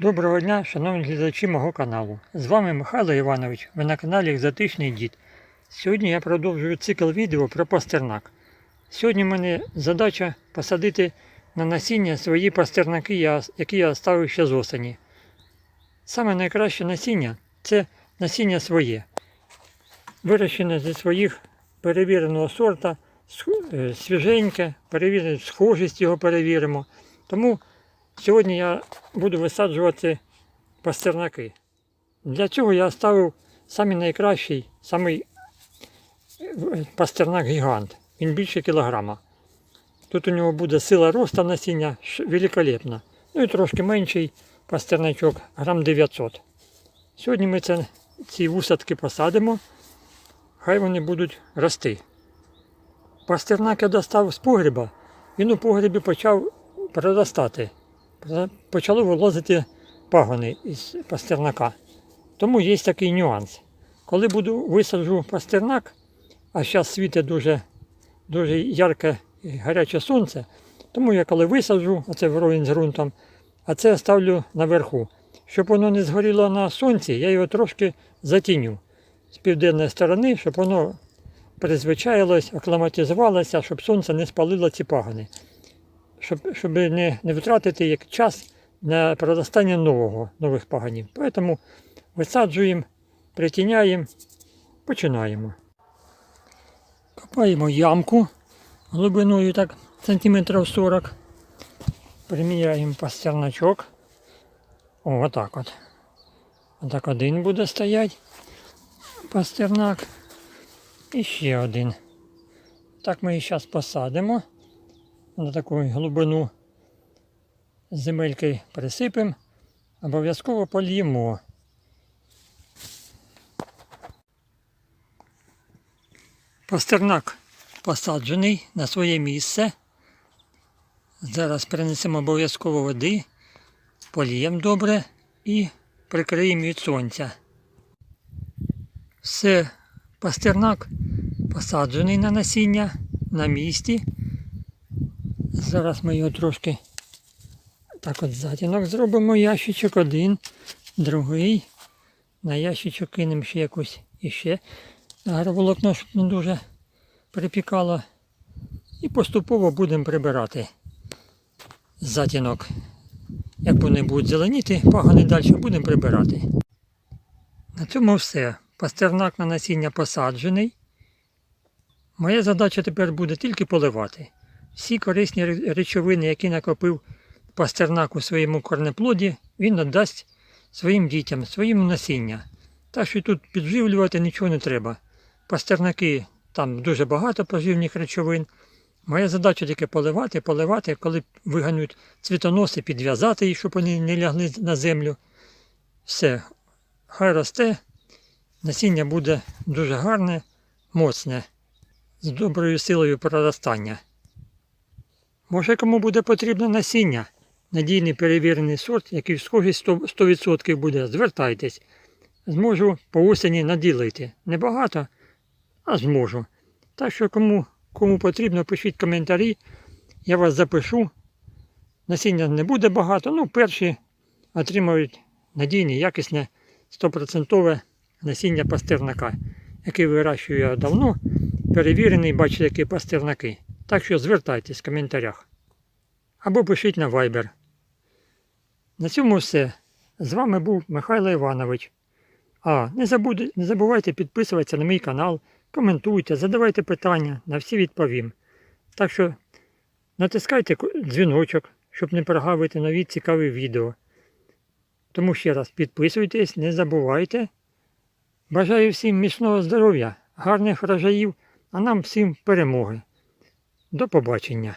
Доброго дня, шановні глядачі мого каналу. З вами Михайло Іванович, ви на каналі Екзотичний Дід. Сьогодні я продовжую цикл відео про пастернак. Сьогодні в мене задача посадити на насіння свої пастернаки, які я оставив ще з осені. Саме найкраще насіння це насіння своє. Вирощене зі своїх перевіреного сорта, е, свіженьке, перевірене, схожість його перевіримо. Тому Сьогодні я буду висаджувати пастернаки. Для цього я ставив самий найкращий, самий е, пастернак гігант. Він більше кілограма. Тут у нього буде сила росту насіння великолепна. Ну і трошки менший пастерначок, грам 900. Сьогодні ми це, ці вусадки посадимо, хай вони будуть рости. Пастернак я достав з погреба, він у погребі почав проростати почали вилазити пагони із пастернака. Тому є такий нюанс. Коли буду висаджу пастернак, а зараз світить дуже, дуже ярке і гаряче сонце, тому я коли висаджу, оце вровень з ґрунтом, а це ставлю наверху. Щоб воно не згоріло на сонці, я його трошки затіню з південної сторони, щоб воно призвичаїлось, акліматизувалося, щоб сонце не спалило ці пагони щоб, щоб не, не втратити як час на проростання нового, нових паганів. Тому висаджуємо, притіняємо, починаємо. Копаємо ямку глибиною так сантиметрів 40. Приміряємо пастерначок. О, отак от. Отак один буде стояти пастернак. І ще один. Так ми і зараз посадимо на таку глибину земельки присипемо, обов'язково поліємо. Пастернак посаджений на своє місце. Зараз принесемо обов'язково води, поліємо добре і прикриємо від сонця. Все, пастернак посаджений на насіння на місці. Зараз ми його трошки так от затінок зробимо. Ящичок один, другий. На ящичок кинемо ще якусь іще агроволокно, щоб не дуже припікало. І поступово будемо прибирати затінок. Як вони будуть зеленіти, пагани далі будемо прибирати. На цьому все. Пастернак на насіння посаджений. Моя задача тепер буде тільки поливати. Всі корисні речовини, які накопив пастернак у своєму корнеплоді, він надасть своїм дітям, своїм насіння. Так що тут підживлювати нічого не треба. Пастернаки там дуже багато поживних речовин. Моя задача тільки поливати, поливати, коли вигануть цвітоноси, підв'язати їх, щоб вони не лягли на землю. Все, хай росте, насіння буде дуже гарне, моцне, з доброю силою проростання. Може, кому буде потрібно насіння, надійний перевірений сорт, який в схожість 100% 100% буде, звертайтесь. Зможу по осені наділити. Небагато, а зможу. Так що кому, кому потрібно, пишіть коментарі, я вас запишу. Насіння не буде багато, ну перші отримають надійне, якісне 100% насіння пастернака, який вирощую я давно, перевірений, бачите, які пастернаки. Так що звертайтесь в коментарях. Або пишіть на Viber. На цьому все. З вами був Михайло Іванович. А, не, забуде, не забувайте підписуватися на мій канал, коментуйте, задавайте питання, на всі відповім. Так що натискайте дзвіночок, щоб не прогавити нові цікаві відео. Тому ще раз підписуйтесь, не забувайте. Бажаю всім міцного здоров'я, гарних врожаїв, а нам всім перемоги. До побачення.